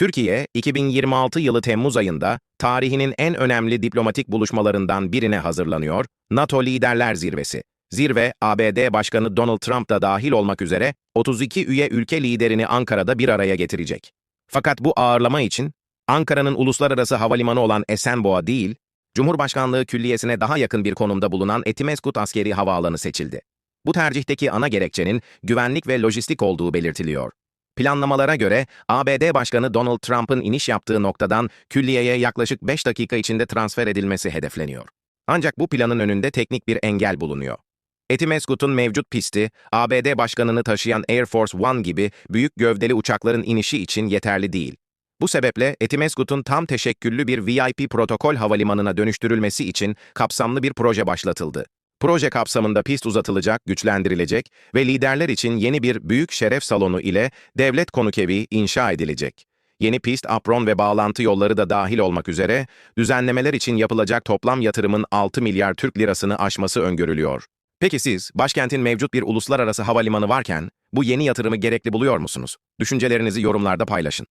Türkiye, 2026 yılı Temmuz ayında tarihinin en önemli diplomatik buluşmalarından birine hazırlanıyor, NATO Liderler Zirvesi. Zirve, ABD Başkanı Donald Trump da dahil olmak üzere 32 üye ülke liderini Ankara'da bir araya getirecek. Fakat bu ağırlama için Ankara'nın uluslararası havalimanı olan Esenboğa değil, Cumhurbaşkanlığı Külliyesi'ne daha yakın bir konumda bulunan Etimeskut Askeri Havaalanı seçildi. Bu tercihteki ana gerekçenin güvenlik ve lojistik olduğu belirtiliyor. Planlamalara göre ABD Başkanı Donald Trump'ın iniş yaptığı noktadan külliyeye yaklaşık 5 dakika içinde transfer edilmesi hedefleniyor. Ancak bu planın önünde teknik bir engel bulunuyor. Etimeskut'un mevcut pisti, ABD Başkanı'nı taşıyan Air Force One gibi büyük gövdeli uçakların inişi için yeterli değil. Bu sebeple Etimeskut'un tam teşekküllü bir VIP protokol havalimanına dönüştürülmesi için kapsamlı bir proje başlatıldı. Proje kapsamında pist uzatılacak, güçlendirilecek ve liderler için yeni bir büyük şeref salonu ile devlet konuk evi inşa edilecek. Yeni pist, apron ve bağlantı yolları da dahil olmak üzere düzenlemeler için yapılacak toplam yatırımın 6 milyar Türk lirasını aşması öngörülüyor. Peki siz, başkentin mevcut bir uluslararası havalimanı varken bu yeni yatırımı gerekli buluyor musunuz? Düşüncelerinizi yorumlarda paylaşın.